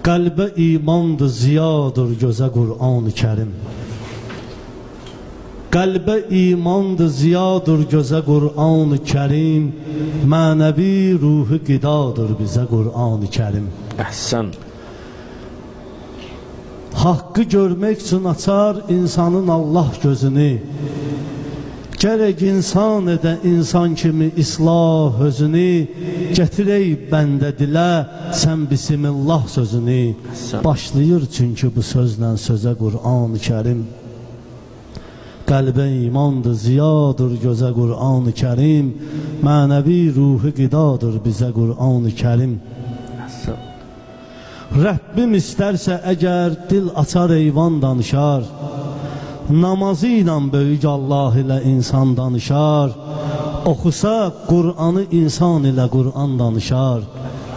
Qəlbə imandır, ziyadır gözə Qur'an-ı Kərim. Qəlbə imandır, ziyadır gözə Qur'an-ı Kərim. Mənəvi ruhu qidadır bizə Qur'an-ı Kərim. Əhsən. Haqqı görmək üçün açar insanın Allah gözünü. Gərək insan edə insan kimi islah özünü. Gətirək bəndə dilə sən bismillah sözünü. Başlayır çünki bu sözlə sözə Qur'an-ı Kərim. Qəlbə imandır, ziyadır gözə Qur'an-ı Kərim. Mənəvi ruhu qidadır bizə Qur'an-ı. Əhsən. Rəbbim istərsə əgər dil açar eyvan danışar Namazı ilə böyük Allah ilə insan danışar. Oxusa Qur'anı insan ilə Qur'an danışar.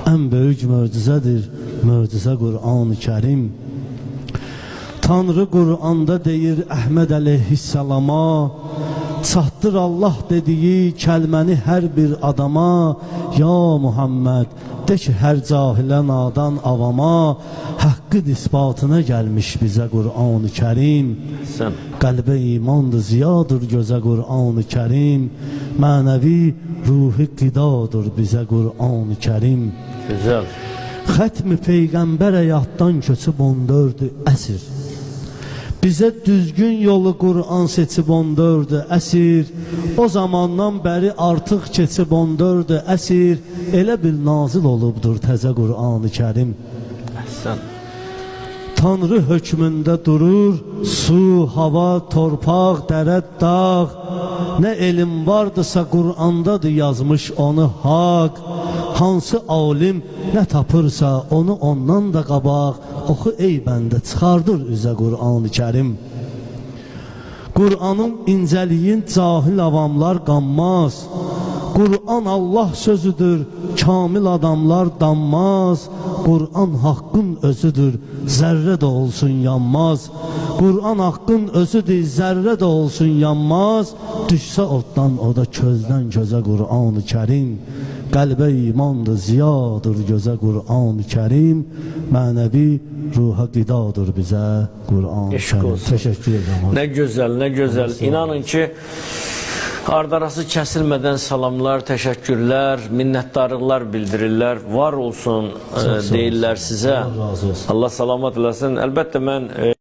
Ən böyük möcüzədir möcüzə Qur'an-ı Kərim. Tanrı Qur'anda deyir Əhməd əleyhissalama Çatdır Allah dediyi kəlməni hər bir adama Ya Muhammed de ki hər cahilə nadan avama Haqqın isbatına gəlmiş bizə Qur'an-ı Kərim. Qəlbə imandır, ziyadır gözə Qur'an-ı Kərim Mənəvi ruhi qidadır bizə Qur'an-ı Kərim Gözəl. Xətmi Peyğəmbər həyatdan köçüb 14 əsr Bizə düzgün yolu Qur'an seçib 14 əsr O zamandan bəri artıq keçib 14 əsr Elə bil nazil olubdur təzə Qur'an-ı Kərim. Əhsən. Tanrı hökmündə durur Su, hava, torpaq, dərə, dağ. Nə elm vardısa Qur'andadır yazmış onu haq Hansı alim nə tapırsa onu ondan da qabaq Oxu ey bəndə çıxardır üzə Qur'an-ı Kərim. Qur'anın incəliyin cahil avamlar qanmaz. Qur'an Allah sözüdür, kamil adamlar danmaz. Qur'an haqqın özüdür, zərrə də olsun yanmaz. Qur'an haqqın özüdür, zərrə də olsun yanmaz. Düşsə oddan o da közdən közə Qur'an-ı Kərim Qəlbə imandır, ziyadır gözə Qur'an-ı Kərim Mənəvi ruha qidadır bizə Qur'an-ı olsun. Təşəkkür edirəm Nə gözəl, nə gözəl. İnanın ki, ardarası kəsilmədən salamlar, təşəkkürlər, minnətdarlıqlar bildirirlər. Var olsun e, sağ olun. deyirlər sizə. Allah salamat eləsin. Əlbəttə mən e,